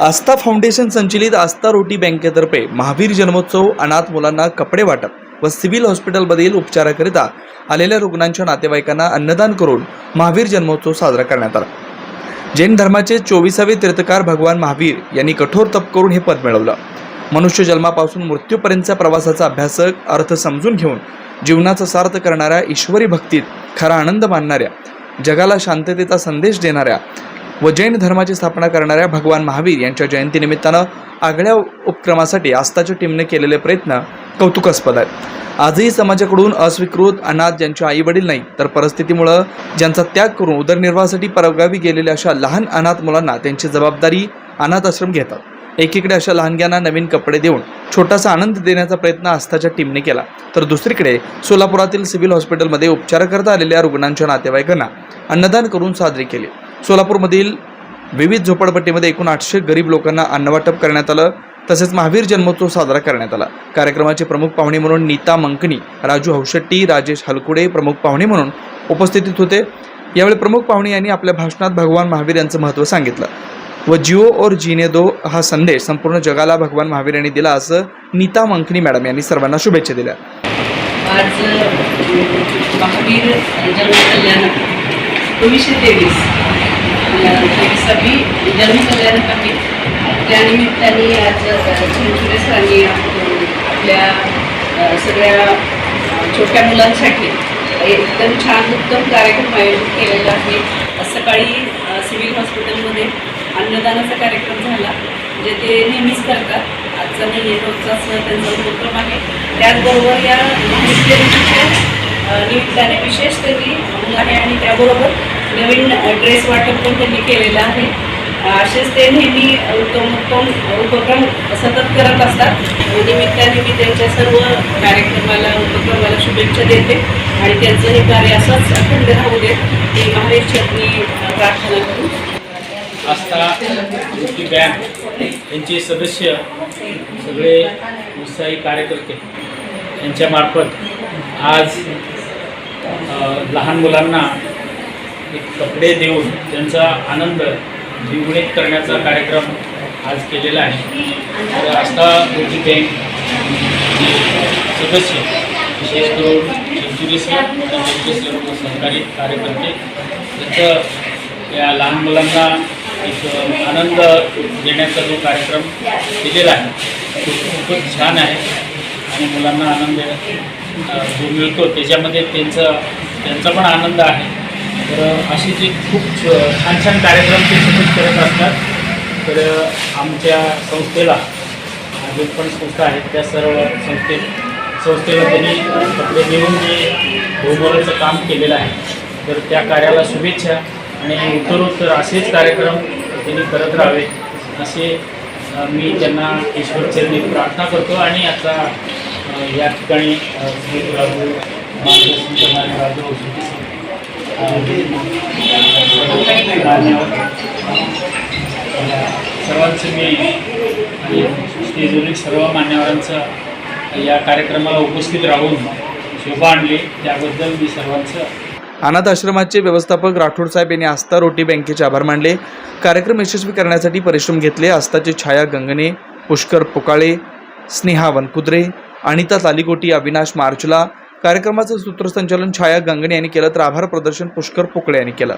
आस्था foundation संचलित आस्था रोटी बँकेतर्फे महावीर जन्मोत्सव अनाथ मुलांना कपडे वाटप व सिव्हिल हॉस्पिटलमधील उपचाराकरिता आलेल्या रुग्णांच्या नातेवाईकांना अन्नदान करून महावीर जन्मोत्सव साजरा करण्यात आला. जैन धर्माचे चोवीसावे तीर्थकार भगवान महावीर यांनी कठोर तप करून हे पद मिळवलं. मनुष्य जन्मापासून मृत्यूपर्यंतच्या प्रवासाचा अभ्यासक अर्थ समजून घेऊन जीवनाचा सार्थ करणाऱ्या ईश्वरी भक्तीत खरा आनंद मानणाऱ्या जगाला शांततेचा संदेश देणाऱ्या व जैन धर्माची स्थापना करणाऱ्या भगवान महावीर यांच्या जयंतीनिमित्तानं आगळ्या उपक्रमासाठी आस्थाच्या टीमने केलेले प्रयत्न कौतुकास्पद आहेत. आजही समाजाकडून अस्वीकृत अनाथ ज्यांचे आई वडील नाही तर परिस्थितीमुळं ज्यांचा त्याग करून उदरनिर्वाहासाठी परगावी गेलेल्या अशा लहान अनाथ मुलांना त्यांची जबाबदारी अनाथ आश्रम घेतात. एकीकडे अशा लहानग्यांना नवीन कपडे देऊन छोटासा आनंद देण्याचा प्रयत्न आस्थाच्या टीमने केला तर दुसरीकडे सोलापुरातील सिव्हिल हॉस्पिटलमध्ये उपचाराकरता आलेल्या रुग्णांच्या नातेवाईकांना अन्नदान करून साजरी केले. सोलापूरमधील विविध झोपडपट्टीमध्ये एकूण आठशे गरीब लोकांना अन्नवाटप करण्यात आलं. तसेच महावीर जन्मोत्सव साजरा करण्यात आला. कार्यक्रमाचे प्रमुख पाहुणे म्हणून नीता मंकणी राजू हौशेट्टी राजेश हलकुडे प्रमुख पाहुणे म्हणून उपस्थितीत होते. यावेळी प्रमुख पाहुणे यांनी आपल्या भाषणात भगवान महावीर यांचं महत्त्व सांगितलं. व जिओ और जीने दो हा संदेश संपूर्ण जगाला भगवान महावीर यांनी दिला असं नीता मंकणी मॅडम यांनी सर्वांना शुभेच्छा दिल्या. आज महावीर जन्मकल्याण एकोणीसशे सभी तेवीसावी आहे त्यानिमित्ताने आज चिंचुरे सरांनी आपल्या सगळ्या छोट्या मुलांसाठी एकदम छान उत्तम कार्यक्रम आयोजित केलेला आहे सकाळी सिव्हिल हॉस्पिटलमध्ये अन्नदानाचा कार्यक्रम झाला जे ते नेहमीच करतात आजचा नाही रोजचाच त्यांचा उपक्रम आहे त्याचबरोबर या निमित्ताने विशेष त्यांनी मुलं आहे आणि त्याबरोबर नवीन ड्रेस वाटप पण त्यांनी केलेलं आहे. असेच ते नेहमी उत्तम उत्तम उपक्रम सतत करत असतात. निमित्ताने मी त्यांच्या सर्व कार्यक्रमाला उपक्रमाला शुभेच्छा देते आणि त्यांचं हे कार्य असंच अखंड राहू दे. ही महावीर प्रार्थना करू. आस्था युती बँक यांचे सदस्य सगळे उत्साही कार्यकर्ते यांच्यामार्फत आज लहान मुलांना एक कपडे देऊन त्यांचा आनंद द्विगुणित करण्याचा कार्यक्रम आज केलेला आहे. तर आस्था मुक्ती बँक सदस्य विशेष करून सेंचुरी सहकारी कार्यकर्ते त्यांचं या लहान मुलांना एक आनंद देण्याचा जो कार्यक्रम केलेला आहे तो खूपच छान आहे आणि मुलांना आनंद जो मिळतो त्याच्यामध्ये त्यांचं त्यांचा पण आनंद आहे. तर असे जे खूप छान छान कार्यक्रम ते सतत करत असतात. तर आमच्या संस्थेला अजून पण संस्था आहेत त्या सर्व संस्थे संस्थेला त्यांनी कपडे देऊन जे बहुमोलाचं काम केलेलं आहे तर त्या कार्याला शुभेच्छा. आणि उत्तरोत्तर असेच कार्यक्रम त्यांनी करत राहावे असे मी त्यांना ईश्वरचरणी प्रार्थना करतो. आणि आता या ठिकाणी राजू मार्गदर्शन करणारे राजू सर्वांचं मी आणि स्टेजवरील सर्व मान्यवरांचं या कार्यक्रमाला उपस्थित राहून शोभा आणली. त्याबद्दल मी सर्वांचं अनाथ आश्रमाचे व्यवस्थापक राठोड साहेब यांनी आस्था रोटी बँकेचे आभार मानले. कार्यक्रम यशस्वी करण्यासाठी परिश्रम घेतले. आस्थाचे छाया गंगणे पुष्कर पुकाळे स्नेहा वनकुद्रे अनिता तालिकोटी अविनाश मार्चला कार्यक्रमाचं सूत्रसंचालन छाया गंगणे यांनी केलं तर आभार प्रदर्शन पुष्कर पोकळे यांनी केलं.